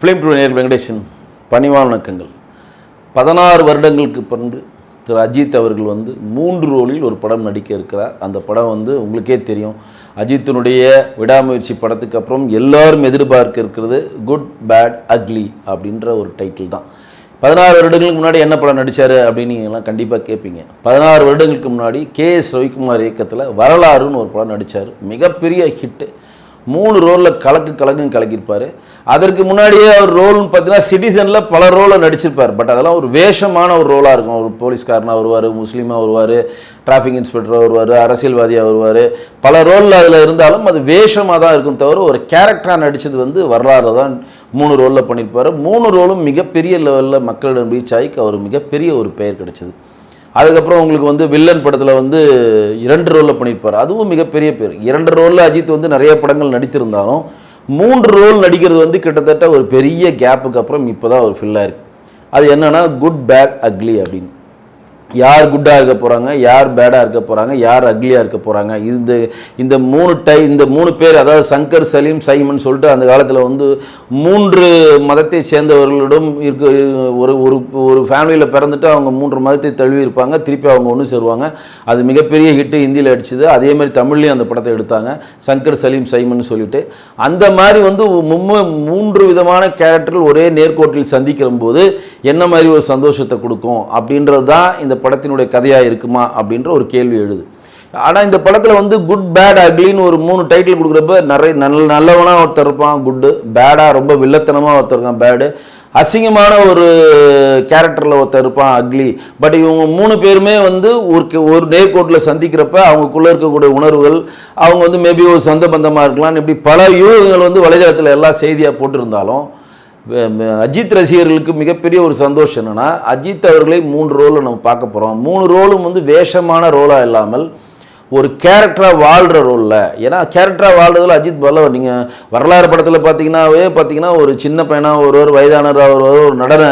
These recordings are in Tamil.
ஃபிலிம் டு நேர் வெங்கடேசன் பணிவான வணக்கங்கள். பதினாறு வருடங்களுக்கு பிறகு திரு அஜித் அவர்கள் வந்து மூன்று ரோலில் ஒரு படம் நடிக்க இருக்கிறார். அந்த படம் வந்து உங்களுக்கே தெரியும். அஜித்தினுடைய விடாமுயற்சி படத்துக்கு அப்புறம் எல்லாரும் எதிர்பார்க்க இருக்கிறது குட் பேட் அக்லி அப்படின்ற ஒரு டைட்டில் தான். பதினாறு வருடங்களுக்கு முன்னாடி என்ன படம் நடித்தார் அப்படின்னு நீங்கள்லாம் கண்டிப்பாக கேட்பீங்க பதினாறு வருடங்களுக்கு முன்னாடி கே எஸ் ரவிக்குமார் இயக்கத்தில் வரலாறுன்னு ஒரு படம் நடித்தார் மிகப்பெரிய ஹிட்டு மூணு ரோலில் கலக்கு கலக்குன்னு கலக்கியிருப்பார். அதற்கு முன்னாடியே அவர் ரோல்னு பார்த்தீங்கன்னா சிட்டிசனில் பல ரோலில் நடிச்சிருப்பார். பட் அதெல்லாம் ஒரு வேஷமான ஒரு ரோலாக இருக்கும். ஒரு போலீஸ்காரனாக வருவார் முஸ்லீமாக வருவார் டிராஃபிக் இன்ஸ்பெக்டராக வருவார் அரசியல்வாதியாக வருவார். பல ரோலில் அதில் இருந்தாலும் அது வேஷமாக தான் இருக்கும் தவிர ஒரு கேரக்டராக நடித்தது வந்து வரலாறு தான் மூணு ரோலில் பண்ணியிருப்பார். மூணு ரோலும் மிகப்பெரிய லெவலில் மக்களிடம் ரீச் ஆகி அவர் மிகப்பெரிய ஒரு பெயர் கிடைச்சது. அதுக்கப்புறம் உங்களுக்கு வந்து வில்லன் படத்தில் வந்து இரண்டு ரோலில் பண்ணியிருப்பார். அதுவும் மிகப்பெரிய பேர். இரண்டு ரோலில் அஜித் வந்து நிறைய படங்கள் நடித்திருந்தாலும் மூன்று ரோல் நடிக்கிறது வந்து கிட்டத்தட்ட ஒரு பெரிய கேப்புக்கு அப்புறம் இப்போ தான் ஒரு ஃபில்லாக இருக்குது அது என்னென்னா குட் பேட் அக்லி அப்படின்னு. யார் குட்டாக இருக்க போகிறாங்க யார் பேடாக இருக்க போகிறாங்க யார் அக்லியாக இருக்க போகிறாங்க இந்த இந்த மூணு டை இந்த மூணு பேர் அதாவது சங்கர் சலீம் சைமன் சொல்லிட்டு அந்த காலத்தில் வந்து மூன்று மதத்தை சேர்ந்தவர்களிடம் இருக்க ஒரு ஒரு ஒரு ஃபேமிலியில் பிறந்துட்டு அவங்க மூன்று மதத்தை தழுவி இருப்பாங்க. திருப்பி அவங்க ஒன்று சேருவாங்க. அது மிகப்பெரிய ஹிட்டு ஹிந்தியில் அடிச்சது. அதே மாதிரி தமிழ்லேயும் அந்த படத்தை எடுத்தாங்க. சங்கர் சலீம் சைமன் சொல்லிட்டு. அந்த மாதிரி வந்து மும்ம மூன்று விதமான கேரக்டர்கள் ஒரே நேர்கோட்டில் சந்திக்கிற போது என்ன மாதிரி ஒரு சந்தோஷத்தை கொடுக்கும் அப்படின்றது தான் இந்த படத்தினுடைய கதையாக இருக்குமா அப்படின்ற ஒரு கேள்வி எழுது. ஆனால் இந்த படத்தில் வந்து குட் பேட் அக்லின்னு ஒரு மூணு டைட்டில் கொடுக்குறப்ப நிறைய நல்ல நல்லவனாக ஒருத்தர் இருப்பான் குட்டு பேடாக ரொம்ப வில்லத்தனமாக ஒருத்தர் இருக்கான் பேடு அசிங்கமான ஒரு கேரக்டரில் ஒருத்தர் இருப்பான் அக்லி பட் இவங்க மூணு பேருமே வந்து ஒரு ஒரு நேர்கோட்டில் சந்திக்கிறப்ப அவங்களுக்குள்ளே இருக்கக்கூடிய உணர்வுகள் அவங்க வந்து மேபி ஒரு சொந்த பந்தமாக இருக்கலாம் இப்படி பல யூகங்கள் வந்து வலைதளத்தில் எல்லா செய்தியாக போட்டிருந்தாலும் அஜித் ரசிகர்களுக்கு மிகப்பெரிய ஒரு சந்தோஷம் என்னென்னா அஜித் அவர்களை மூன்று ரோலில் நம்ம பார்க்க போகிறோம் மூணு ரோலும் வந்து வேஷமான ரோலாக இல்லாமல் ஒரு கேரக்டராக வாழ்கிற ரோலில். ஏன்னா கேரக்டராக வாழ்றதில் அஜித் பல நீங்கள் வரலாறு படத்தில் பார்த்தீங்கன்னாவே பார்த்தீங்கன்னா ஒரு சின்ன பையனாக ஒருவர் வயதானவராக வருவார் ஒரு நடன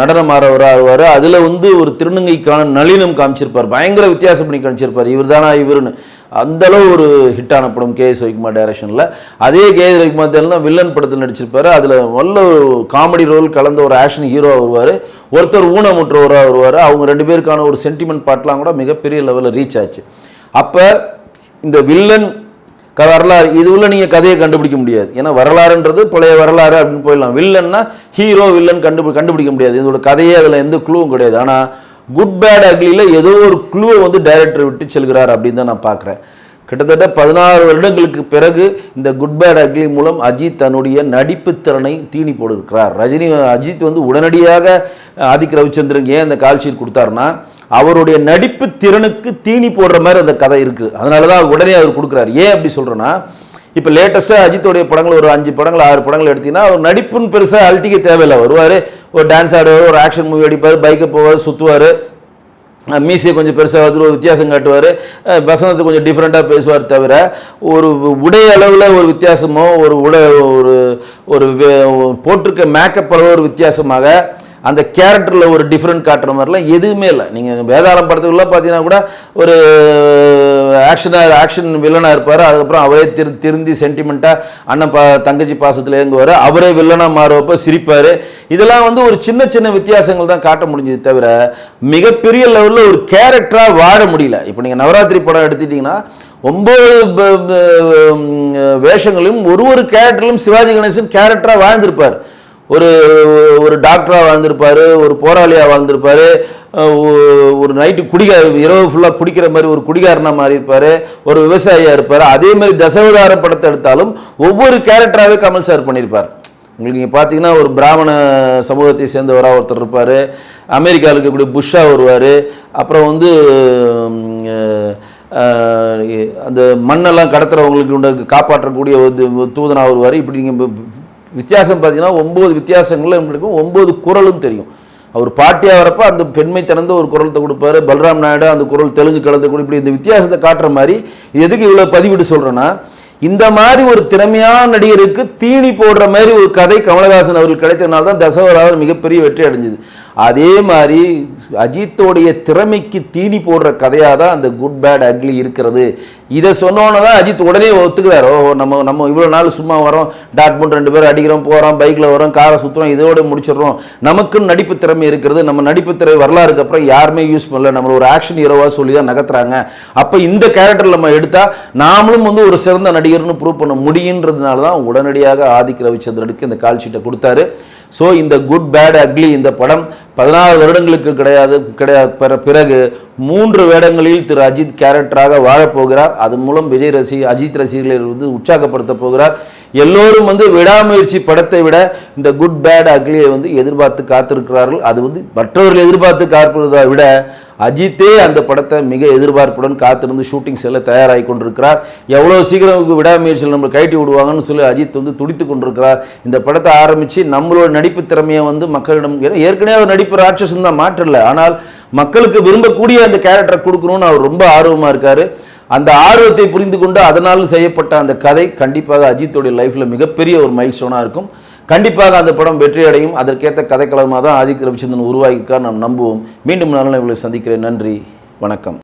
நடனமாறவராக ஆகுவார். அதில் வந்து ஒரு திருநங்கைக்கான நளினம் காமிச்சிருப்பார். பயங்கர வித்தியாசம் பண்ணி காமிச்சிருப்பார். இவர் தானா இவருன்னு. அந்தளவு ஒரு ஹிட்டான படம் கே எஸ் ரவிக்குமார் டைரக்ஷனில் அதே கே எஸ் ரவிக்குமார் தான் வில்லன் படத்தில் நடிச்சிருப்பார். அதில் நல்ல காமெடி ரோல் கலந்த ஒரு ஆக்ஷன் ஹீரோவாக வருவார். ஒருத்தர் ஊனமுற்றவராக வருவார். அவங்க ரெண்டு பேருக்கான ஒரு சென்டிமெண்ட் பாட்டெலாம் கூட மிகப்பெரிய லெவலில் ரீச் ஆச்சு. அப்போ இந்த வில்லன் க வரலாறு இது உள்ள நீங்கள் கதையை கண்டுபிடிக்க முடியாது. ஏன்னா வரலாறுன்றது பழைய வரலாறு அப்படின்னு போயிடலாம். வில்லன்னா ஹீரோ வில்லன் கண்டுபி கண்டுபிடிக்க முடியாது. இதோட கதையே அதில் எந்த குழுவும் கிடையாது. ஆனால் குட் பேட் அக்லியில் ஏதோ ஒரு க்ளூவை வந்து டைரக்டர் விட்டு செல்கிறார் அப்படின்னு தான் நான் பார்க்குறேன். கிட்டத்தட்ட பதினாறு வருடங்களுக்கு பிறகு இந்த குட் பேட் அக்லி மூலம் அஜித் தன்னுடைய நடிப்பு திறனை தீனி போட்டிருக்கிறார். ரஜினி அஜித் வந்து உடனடியாக ஆதிக் ரவிச்சந்திரன் ஏன் அந்த கால்ஷீட் கொடுத்தாருன்னா அவருடைய நடிப்பு திறனுக்கு தீனி போடுற மாதிரி அந்த கதை இருக்குது அதனால தான் உடனே அவர் கொடுக்குறாரு. ஏன் அப்படி சொல்கிறேன்னா இப்போ லேட்டஸ்ட்டாக அஜித்தோடைய படங்கள் ஒரு அஞ்சு படங்கள் ஆறு படங்கள் எடுத்திங்கன்னா அவர் நடிப்புன்னு பெருசாக அழட்டிக்க தேவையில்லை. வருவார் ஒரு டான்ஸ் ஆடுவார் ஒரு ஆக்ஷன் மூவி அடிப்பார் பைக்கை போவார் சுற்றுவார் மீசையை கொஞ்சம் பெருசாக வந்து ஒரு வித்தியாசம் காட்டுவார். வசனத்தை கொஞ்சம் டிஃப்ரெண்ட்டாக பேசுவார் தவிர ஒரு உடை அளவில் ஒரு வித்தியாசமோ ஒரு உடை ஒரு ஒரு போட்டிருக்க மேக்கப் அளவு ஒரு வித்தியாசமாக அந்த கேரக்டரில் ஒரு டிஃப்ரெண்ட் காட்டுற மாதிரிலாம் எதுவுமே இல்லை. நீங்கள் வேதாளம் படத்துக்குள்ளே பார்த்தீங்கன்னா கூட ஒரு ஆக்ஷனாக ஆக்ஷன் வில்லனாக இருப்பார். அதுக்கப்புறம் அவரே திரு திருந்தி சென்டிமெண்ட்டாக அண்ணன் பா தங்கச்சி பாசத்தில் இயங்குவார். அவரே வில்லனாக மாறுவப்போ சிரிப்பார். இதெல்லாம் வந்து ஒரு சின்ன சின்ன வித்தியாசங்கள் தான் காட்ட முடிஞ்சது தவிர மிகப்பெரிய லெவலில் ஒரு கேரக்டராக வாழ முடியல. இப்போ நீங்கள் நவராத்திரி படம் எடுத்துட்டிங்கன்னா ஒம்பது வேஷங்களும் வேஷங்களையும் ஒரு ஒரு கேரக்டரிலும் சிவாஜி கணேசன் கேரக்டராக வாழ்ந்திருப்பார். ஒரு ஒரு டாக்டராக வாழ்ந்திருப்பாரு ஒரு போராளியாக வாழ்ந்திருப்பாரு ஒரு நைட்டு குடிக்க இரவு ஃபுல்லாக குடிக்கிற மாதிரி ஒரு குடிகாரனாக மாறி இருப்பார் ஒரு விவசாயியாக இருப்பார். அதே மாதிரி தசவதார படத்தை எடுத்தாலும் ஒவ்வொரு கேரக்டராகவே கமல் சார் பண்ணியிருப்பார். உங்களுக்கு நீங்கள் பார்த்தீங்கன்னா ஒரு பிராமண சமூகத்தை சேர்ந்தவராக ஒருத்தர் இருப்பார். அமெரிக்காவில் இருக்கக்கூடிய புஷ்ஷாக வருவார். அப்புறம் வந்து அந்த மண்ணெல்லாம் கடத்துறவங்களுக்கு உண்டு காப்பாற்றக்கூடிய ஒரு தூதனாக வருவார். இப்படி நீங்கள் வித்தியாசம் பார்த்தீங்கன்னா ஒம்பது வித்தியாசங்களும் இருக்கும்? ஒம்பது குரலும் தெரியும். அவர் பாட்டியாக வரப்போ அந்த பெண்மை திறந்த ஒரு குரலத்தை கொடுப்பாரு. பல்ராம் நாயுடு அந்த குரல் தெலுங்கு கலந்து கூட இப்படி இந்த வித்தியாசத்தை காட்டுற மாதிரி எதுக்கு இவ்வளோ பதிவிட்டு சொல்கிறேன்னா இந்த மாதிரி ஒரு திறமையான நடிகருக்கு தீனி போடுற மாதிரி ஒரு கதை கமலஹாசன் அவர்கள் கிடைத்ததுனால தான் தசவராக மிகப்பெரிய வெற்றி அடைஞ்சது. அதே மாதிரி அஜித்தோடைய திறமைக்கு தீனி போடுற கதையாக தான் அந்த குட் பேட் அக்லி இருக்கிறது. இதை சொன்னோன்னே தான் அஜித் உடனே ஒத்துக்கிறார் ஓ நம்ம நம்ம இவ்வளோ நாள் சும்மா வரோம் டாட்முண்ட் ரெண்டு பேரும் அடிக்கிறோம் போகிறோம் பைக்கில் வரோம் காரை சுற்றுறோம் இதோட முடிச்சிடுறோம். நமக்குன்னு நடிப்பு திறமை இருக்கிறது நம்ம நடிப்பு திறமை வரலாறுக்கு அப்புறம் யாருமே யூஸ் பண்ணல. நம்மளை ஒரு ஆக்ஷன் ஹீரோவாக சொல்லி தான் நகர்த்துறாங்க. அப்போ இந்த கேரக்டர் நம்ம எடுத்தால் நாமளும் வந்து ஒரு சிறந்த நடிகர்னு ப்ரூவ் பண்ண முடியுன்றதுனால தான் உடனடியாக ஆதிக்க ரவிச்சந்திரனுக்கு இந்த கால் ஷீட்டை கொடுத்தாரு. ஸோ இந்த குட் பேட் அக்லி இந்த படம் பதினாறு வருடங்களுக்கு கிடையாது கிடையாது. பிற- பிறகு மூன்று வேடங்களில் திரு அஜித் கேரக்டராக வாழப்போகிறார் அது மூலம் விஜய் ரசி அஜித் ரசிகர்களை வந்து உற்சாகப்படுத்த போகிறார். எல்லோரும் வந்து விடாமுயற்சி படத்தை விட இந்த குட் பேட் அக்லியை வந்து எதிர்பார்த்து காத்திருக்கிறார்கள். அது வந்து மற்றவர்கள் எதிர்பார்த்து காத்திருப்பதை விட அஜித்தே அந்த படத்தை மிக எதிர்பார்ப்புடன் காத்திருந்து ஷூட்டிங் செல்ல தயாராகி கொண்டிருக்கிறார். எவ்வளோ சீக்கிரம் விடாமுயற்சியில் நம்ம கைட்டி விடுவாங்கன்னு சொல்லி அஜித் வந்து துடித்து கொண்டிருக்கிறார். இந்த படத்தை ஆரம்பித்து நம்மளோட நடிப்பு திறமையை வந்து மக்களிடம் ஏற்கனவே அவர் நடிப்பு நடிப்பு ராட்சசன் தான் மாற்றல. ஆனால் மக்களுக்கு விரும்பக்கூடிய அந்த கேரக்டரை கொடுக்கணும்னு அவர் ரொம்ப ஆர்வமாக இருக்காரு. அந்த ஆர்வத்தை புரிந்து கொண்டு அதனால் செய்யப்பட்ட அந்த கதை கண்டிப்பாக அஜித்துடைய லைஃப்பில் மிகப்பெரிய ஒரு மைல் ஸ்டோனாக இருக்கும். கண்டிப்பாக அந்த படம் வெற்றி அடையும் அதற்கேற்ற கதைக்களமாக தான் அஜித் ரவிச்சந்திரன் உருவாகியிருக்கார். நாம் நம்புவோம். மீண்டும் நல்ல உங்களை சந்திக்கிறேன். நன்றி. வணக்கம்.